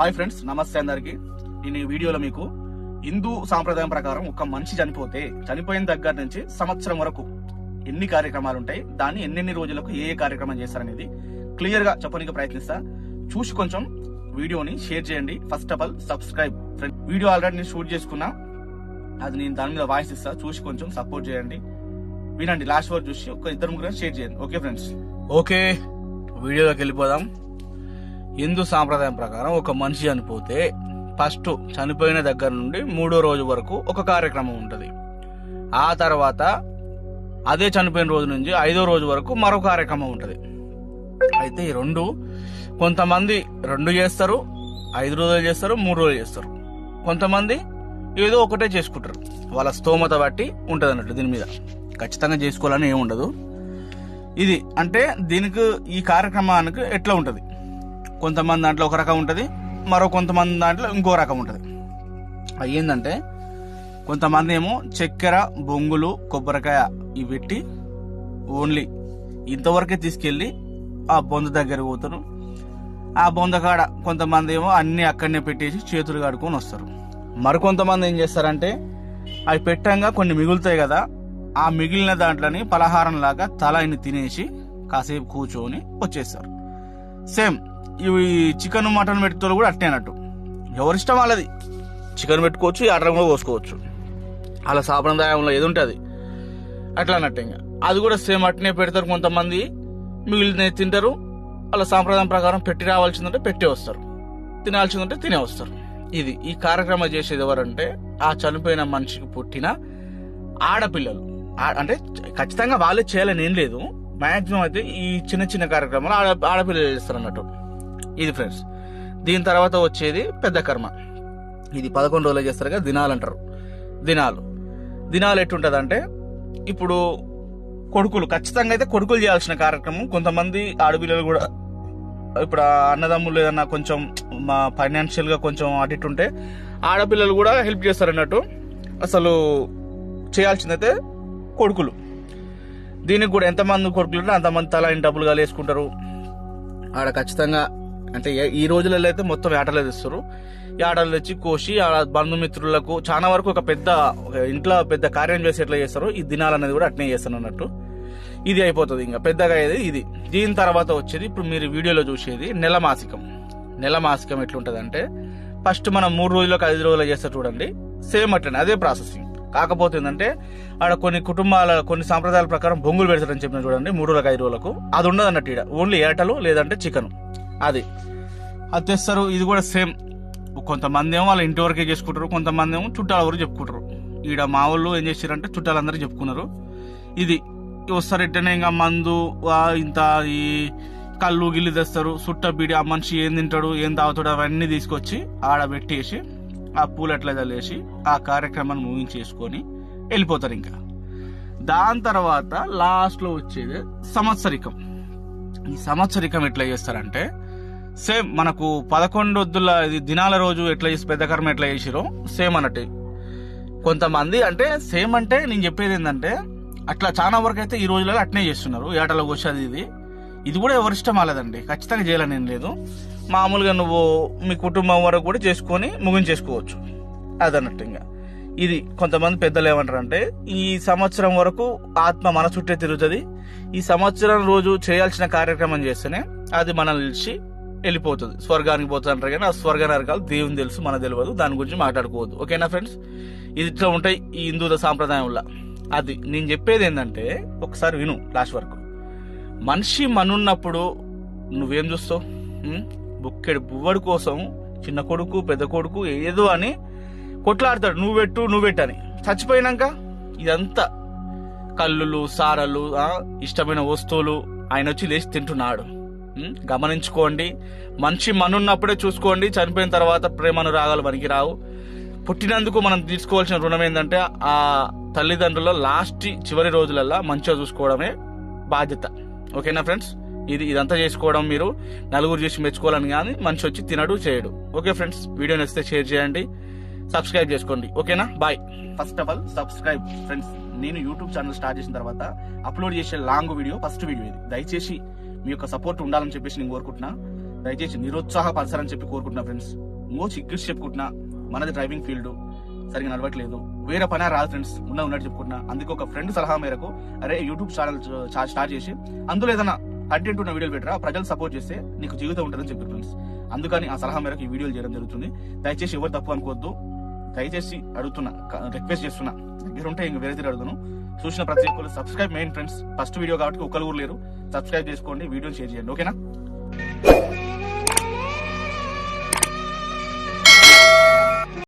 Hi friends నమస్తే అందరికి. నేను ఈ వీడియోలో మీకు హిందూ సాంప్రదాయం ప్రకారం ఒక మనిషి చనిపోతే చనిపోయిన దగ్గర నుంచి సంవత్సరం వరకు ఎన్ని కార్యక్రమాలు ఉంటాయి దాన్ని ఎన్నెన్ని రోజులకు ఏ ఏ కార్యక్రమం చేస్తారనేది క్లియర్గా చెప్పడానికి ప్రయత్నిస్తా. చూసి కొంచెం వీడియోని షేర్ చేయండి. First of all subscribe video already నేను షూట్ చేసుకున్నా. అది నేను దాని మీద వాయిస్ ఇస్తా. చూసి కొంచెం సపోర్ట్ చేయండి. వినండి లాస్ట్ వరకు చూసి ఒక ఇద్దరు ముగ్గురు షేర్ చేయండి. ఓకే ఫ్రెండ్స్ ఓకే వీడియోలోకి వెళ్ళిపోదాం. హిందూ సాంప్రదాయం ప్రకారం ఒక మనిషి చనిపోతే ఫస్ట్ చనిపోయిన దగ్గర నుండి మూడో రోజు వరకు ఒక కార్యక్రమం ఉంటుంది. ఆ తర్వాత అదే చనిపోయిన రోజు నుంచి ఐదో రోజు వరకు మరో కార్యక్రమం ఉంటుంది. అయితే ఈ రెండు కొంతమంది రెండు చేస్తారు ఐదు రోజులు చేస్తారు మూడు రోజులు చేస్తారు. కొంతమంది ఏదో ఒకటే చేసుకుంటారు. వాళ్ళ స్తోమత బట్టి ఉంటుంది అన్నట్టు దీని మీద. ఖచ్చితంగా చేసుకోవాలని ఏమి ఉండదు. ఇది అంటే దీనికి ఈ కార్యక్రమానికి ఎట్లా ఉంటుంది? కొంతమంది దాంట్లో ఒక రకం ఉంటుంది మరో కొంతమంది దాంట్లో ఇంకో రకం ఉంటుంది. అవి ఏంటంటే కొంతమంది ఏమో చక్కెర బొంగులు కొబ్బరికాయ ఇవి పెట్టి ఓన్లీ ఇంతవరకే తీసుకెళ్ళి ఆ బొంద దగ్గర పోతారు. ఆ బొంద కాడ కొంతమంది ఏమో అన్ని అక్కడనే పెట్టేసి చేతులు కడుక్కొని వస్తారు. మరికొంతమంది ఏం చేస్తారంటే అవి పెట్టంగా కొన్ని మిగులుతాయి కదా ఆ మిగిలిన దాంట్లోని పలహారం లాగా తల తినేసి కాసేపు కూర్చొని వచ్చేస్తారు. సేమ్ ఇవి చికెన్ మటన్ పెట్టుకోవాలి కూడా అట్టే అన్నట్టు. ఎవరిష్టం వాళ్ళది. చికెన్ పెట్టుకోవచ్చు ఈ ఆర్డర్ కూడా పోసుకోవచ్చు. అలా సాంప్రదాయంలో ఏది ఉంటుంది అట్లా అన్నట్టు ఇంకా. అది కూడా సేమ్ అట్నే పెడతారు కొంతమంది. మిగిలిన తింటారు. వాళ్ళ సాంప్రదాయం ప్రకారం పెట్టి రావాల్సిందంటే పెట్టే వస్తారు. తినాల్సిందంటే తినే వస్తారు. ఇది ఈ కార్యక్రమం చేసేది ఎవరంటే ఆ చనిపోయిన మనిషికి పుట్టిన ఆడపిల్లలు. అంటే ఖచ్చితంగా వాళ్ళే చేయాలని ఏం లేదు. మాక్సిమం అయితే ఈ చిన్న చిన్న కార్యక్రమాలు ఆడ ఆడపిల్లలు చేస్తారు అన్నట్టు. ఇది ఫ్రెండ్స్ దీని తర్వాత వచ్చేది పెద్ద కర్మ. ఇది పదకొండు రోజులు చేస్తారు కదా దినాలు అంటారు. దినాలు. దినాలు ఎట్టుంటుందంటే ఇప్పుడు కొడుకులు ఖచ్చితంగా అయితే కొడుకులు చేయాల్సిన కార్యక్రమం కొంతమంది ఆడపిల్లలు కూడా ఇప్పుడు అన్నదమ్ములు ఏదన్నా కొంచెం మా ఫైనాన్షియల్గా కొంచెం అటు ఇటు ఉంటే ఆడపిల్లలు కూడా హెల్ప్ చేస్తారు అన్నట్టు అసలు చేయాల్సిందైతే కొడుకులు. దీనికి కూడా ఎంతమంది కొడుకులు ఉంటే అంతమంది తల ఇన్ని డబ్బులు వేసుకుంటారు ఆడ ఖచ్చితంగా అంటే ఈ రోజులలో అయితే మొత్తం ఆటలు తెస్తారు. ఈ ఆటలు తెచ్చి కోసి ఆ బంధుమిత్రులకు చాలా వరకు ఒక పెద్ద ఇంట్లో పెద్ద కార్యం చేసి ఎట్లా చేస్తారు ఈ దినాలు అనేది కూడా అట్నే చేస్తాను అన్నట్టు. ఇది అయిపోతుంది ఇంకా పెద్దగా అయ్యేది ఇది. దీని తర్వాత వచ్చేది ఇప్పుడు మీరు వీడియోలో చూసేది నెల మాసికం నెల మాసికం ఎట్లుంటది అంటే ఫస్ట్ మనం మూడు రోజులకు ఐదు రోజులు చేస్తే చూడండి సేమ్ అట్లనే అదే ప్రాసెసింగ్. కాకపోతే ఏంటంటే ఆడ కొన్ని కుటుంబాల కొన్ని సాంప్రదాయాల ప్రకారం బొంగులు పెడతారని చెప్పిన చూడండి మూడు రోజులకు ఐదు రోజులకు. అది ఉండదు అన్నట్టు ఈడ. ఓన్లీ ఏటలు లేదంటే చికెన్. అది. అది తెస్తారు. ఇది కూడా సేమ్. కొంతమంది ఏమో వాళ్ళ ఇంటి వరకే చేసుకుంటారు. కొంతమంది ఏమో చుట్టాల వరకు చెప్పుకుంటారు. ఈడ మా వాళ్ళు ఏం చేశారంటే చుట్టాలందరూ చెప్పుకున్నారు. ఇది వస్తారు ఎట్టనే ఇంకా మందు ఇంత ఈ కళ్ళు గిల్లు తెస్తారు. సుట్ట బీడి ఆ మనిషి ఏం తింటాడు ఏం తాగుతాడు అవన్నీ తీసుకొచ్చి ఆడ పెట్టేసి ఆ పూలు ఎట్లా చల్లేసి ఆ కార్యక్రమాన్ని ముగించేసుకొని వెళ్ళిపోతారు ఇంకా. దాని తర్వాత లాస్ట్లో వచ్చేది సంవత్సరికం. ఈ సంవత్సరికం ఎట్లా చేస్తారంటే సేమ్ మనకు పదకొండు వద్దుల ఇది దినాల రోజు ఎట్లా చేసి పెద్ద కర్మ ఎట్లా చేసిరో సేమ్ అన్నట్టు. కొంతమంది అంటే సేమ్ అంటే నేను చెప్పేది ఏంటంటే అట్లా చాలా వరకు అయితే ఈ రోజులలో అట్నే చేస్తున్నారు ఏటలో వచ్చేది ఇది. ఇది కూడా ఎవరి ఇష్టం అలేదండి ఖచ్చితంగా చేయాలని ఏం లేదు. మామూలుగా నువ్వు మీ కుటుంబం వరకు కూడా చేసుకొని ముగించేసుకోవచ్చు. అదన్నట్టు ఇంకా ఇది కొంతమంది పెద్దలు ఏమంటారు అంటే ఈ సంవత్సరం వరకు ఆత్మ మన చుట్టే తిరుగుతుంది. ఈ సంవత్సరం రోజు చేయాల్సిన కార్యక్రమం చేస్తేనే అది మనల్ని నిలిచి వెళ్ళిపోతుంది. స్వర్గానికి పోతుంటారు కానీ ఆ స్వర్గ నరకాలు దేవుని తెలుసు మన తెలియదు దాని గురించి మాట్లాడుకోవద్దు. ఓకేనా ఫ్రెండ్స్? ఇది ఇట్లా ఉంటాయి ఈ హిందూ సాంప్రదాయంలో అది నేను చెప్పేది ఏంటంటే ఒకసారి విను లాస్ట్ వరకు. మనిషి మనున్నప్పుడు నువ్వేం చూస్తావు? బుక్కెడు బువ్వడి కోసం చిన్న కొడుకు పెద్ద కొడుకు ఏదో అని కొట్లాడతాడు. నువ్వు పెట్టు నువ్వు పెట్టని చచ్చిపోయినాక ఇదంతా కల్లులు సారలు ఇష్టమైన వస్తువులు ఆయన వచ్చి లేచి తింటున్నాడు. గమనించుకోండి. మనిషి మనున్నప్పుడే చూసుకోండి. చనిపోయిన తర్వాత ప్రేమను రాగాలు మనకి రావు పుట్టినందుకు మనం తీసుకోవాల్సిన రుణం ఏంటంటే ఆ తల్లిదండ్రుల లాస్ట్ చివరి రోజులల్లో మంచిగా చూసుకోవడమే బాధ్యత. ఓకేనా ఫ్రెండ్స్? ఇది ఇదంతా చేసుకోవడం మీరు నలుగురు చేసి మెచ్చుకోవాలని కానీ మనిషి వచ్చి తినడు చేయడు. Okay friends? వీడియో నచ్చితే షేర్ చేయండి. సబ్స్క్రైబ్ చేసుకోండి. ఓకేనా? Bye. First of all subscribe friends నేను యూట్యూబ్ ఛానల్ స్టార్ట్ చేసిన తర్వాత అప్లోడ్ చేసే లాంగ్ వీడియో ఫస్ట్ వీడియో ఇది. దయచేసి మీ యొక్క సపోర్ట్ ఉండాలని చెప్పేసి నేను కోరుకుంటున్నా. దయచేసి నిరుత్సాహపరచాలని చెప్పి కోరుకుంటున్నా ఫ్రెండ్స్ మోస్ట్ చిక్కిస్ చెప్పుకుంటున్నా. మనది డ్రైవింగ్ ఫీల్డ్. సరిగా నడవట్లేదు. వేరే పని రాదు ఫ్రెండ్స్ ఉన్న ఉన్నట్టు చెప్పుకుంటున్నా. అందుకే ఒక ఫ్రెండ్ సలహా మేరకు అరే యూట్యూబ్ ఛానల్ స్టార్ట్ చేసి అందులో ఏదైనా కంటెంట్ ఉన్న వీడియోలు పెట్టరా? ప్రజలు సపోర్ట్ చేస్తే నీకు జీవితం ఉంటుందని చెప్పారు ఫ్రెండ్స్ అందుకని ఆ సలహా మేరకు ఈ వీడియోలు చేయడం జరుగుతుంది. దయచేసి ఎవరు తప్పు అనుకోవద్దు. దయచేసి అడుగుతున్నా రిక్వెస్ట్ చేస్తున్నా. దగ్గర ఉంటే ఇంక వేరే దగ్గర అడుగును చూసిన ప్రతి ఒక్కరు subscribe main friends first video కాబట్టి ఒక్కరు కూడా లేరు. సబ్స్క్రైబ్ చేసుకోండి వీడియోని షేర్ చేయండి. ఓకేనా